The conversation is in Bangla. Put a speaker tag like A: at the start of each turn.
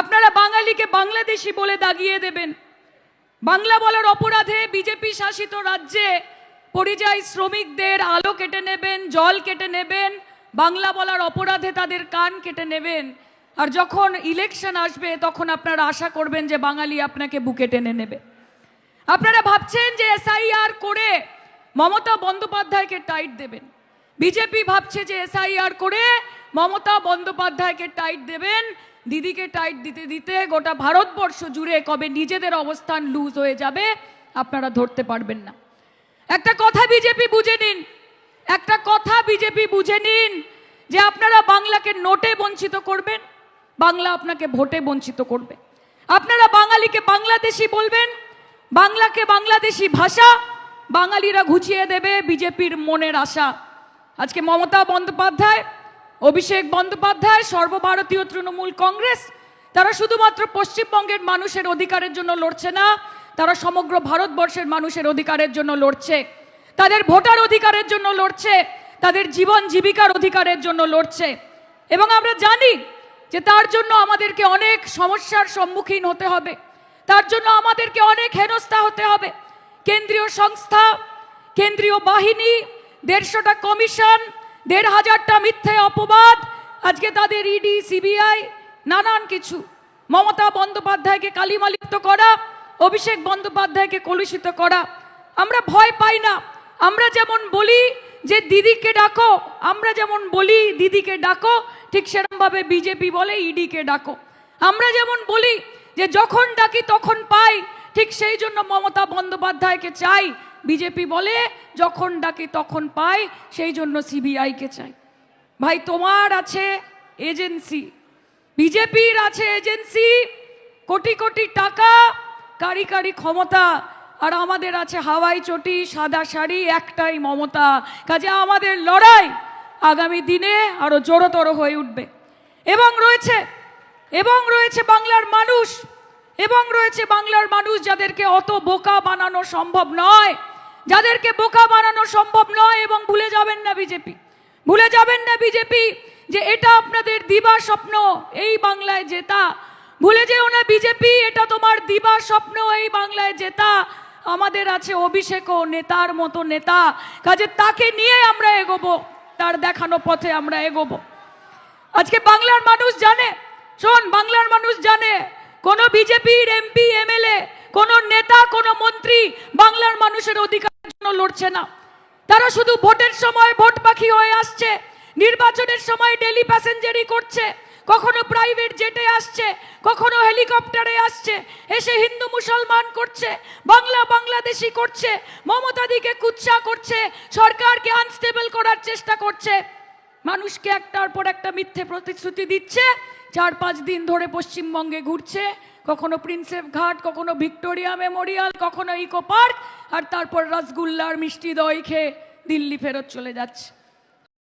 A: আপনারা বাঙালিকে বাংলাদেশি বলে দাগিয়ে দেবেন। বাংলা বলার অপরাধে বিজেপি শাসিত রাজ্যে পরিযায়ী শ্রমিকদের আলো কেটে নেবেন, জল কেটে নেবেন, বাংলা বলার অপরাধে তাদের কান কেটে নেবেন। আর যখন ইলেকশন আসবে, তখন আপনারা আশা করবেন যে বাঙালি আপনাকে বুকে টেনে নেবে। আপনারা ভাবছেন যে এসআইআর করে মমতা বন্দ্যোপাধ্যায়কে টাইট দেবেন। বিজেপি ভাবছে যে এসআইআর করে মমতা বন্দ্যোপাধ্যায়কে টাইট দেবেন। দিদিকে টাইট দিতে দিতে গোটা ভারতবর্ষ জুড়ে কবে নিজেদের অবস্থান লুজ হয়ে যাবে, আপনারা ধরতে পারবেন না। একটা কথা বিজেপি বুঝে নিন, একটা কথা বিজেপি বুঝে নিন যে আপনারা বাংলাকে নোটে বঞ্চিত করবেন, বাংলা আপনাকে ভোটে বঞ্চিত করবে। আপনারা বাঙালিকে বাংলাদেশি বলবেন, বাংলাকে বাংলাদেশি ভাষা, বাঙালিরা ঘুচিয়ে দেবে বিজেপির মনের আশা। আজকে মমতা বন্দ্যোপাধ্যায় অভিষেক বন্দ্যোপাধ্যায়, সর্বভারতীয় তৃণমূল কংগ্রেস, তারা শুধুমাত্র পশ্চিমবঙ্গের মানুষের অধিকারের জন্য লড়ছে না, তারা সমগ্র ভারতবর্ষের মানুষের অধিকারের জন্য লড়ছে। তাদের ভোটার অধিকারের জন্য লড়ছে, তাদের জীবন জীবিকার অধিকারের জন্য লড়ছে। এবং আমরা জানি যে তার জন্য আমাদেরকে অনেক সমস্যার সম্মুখীন হতে হবে, তার জন্য আমাদেরকে অনেক হেনস্থা হতে হবে। কেন্দ্রীয় সংস্থা, কেন্দ্রীয় বাহিনী, দেড়শোটা কমিশন দেড় হাজারটা মিথ্যে অপবাদ, আজকে তাদের ইডি সিবিআই নানান কিছু। মমতা বন্দ্যোপাধ্যায়কে কালিমালিপ্ত করা, অভিষেক বন্দ্যোপাধ্যায়কে কলুষিত করা। আমরা ভয় পাই না। আমরা যেমন বলি যে, দিদিকে ডাকো। আমরা যেমন বলি, দিদিকে ডাকো। ঠিক সেরকমভাবে বিজেপি বলে ইডিকে ডাকো। আমরা যেমন বলি যে, যখন ডাকি তখন পাই। ঠিক সেই জন্য মমতা বন্দ্যোপাধ্যায়কে চাই বিজেপি বলে, যখন ডাকি তখন পাই সেই জন্য সিবিআইকে চাই ভাই, তোমার আছে এজেন্সি, বিজেপির আছে এজেন্সি, কোটি কোটি টাকা, কারি কারি ক্ষমতা, আর আমাদের আছে হাওয়াই চটি, সাদা শাড়ি, একটাই মমতা। কাজে আমাদের লড়াই আগামী দিনে আরও জোরতর হয়ে উঠবে। এবং রয়েছে এবং রয়েছে বাংলার মানুষ, এবং রয়েছে বাংলার মানুষ যাদেরকে অত বোকা বানানো সম্ভব নয়। যাদেরকে বোকা বানানো সম্ভব নয় এবং ভুলে যাবেন না বিজেপি ভুলে যাবেন না বিজেপি যে এটা আপনাদের দিবা স্বপ্ন, এই বাংলায় জেতা। ভুলে যেও না বিজেপি এটা তোমার দিবা স্বপ্ন, এই বাংলায় জেতা। আমাদের আছে অভিষেক ও নেতার মতো নেতা। কাজে তাকে নিয়ে আমরা এগোবো, তার দেখানো পথে আমরা এগোবো। আজকে বাংলার মানুষ জানে, শোন, বাংলার মানুষ জানে, কোন বিজেপির এমপি এমএলএ কোন নেতা, কোন মন্ত্রী বাংলার মানুষের অধিকারের জন্য লড়ছে না। তারা শুধু ভোটের সময় ভোট পাখি হয়ে আসছে, নির্বাচনের সময় ডেলি প্যাসেঞ্জারি করছে, কখনো প্রাইভেট জেটে আসছে, কখনো হেলিকপ্টারে আসছে, এসে হিন্দু মুসলমান করছে, বাংলা বাংলাদেশি করছে মমতাদিকে কুৎসা করছে, সরকারকে আনস্টেবল করার চেষ্টা করছে। মানুষকে একটার পর একটা মিথ্যে প্রতিশ্রুতি দিচ্ছে, চার পাঁচ দিন ধরে পশ্চিমবঙ্গে ঘুরছে কখনো প্রিন্সেপ ঘাট কখনো ভিক্টোরিয়া মেমোরিয়াল কখনো ইকো পার্ক আর তারপর রসগুল্লার মিষ্টি দই খেয়ে দিল্লি ফেরত চলে যাচ্ছে।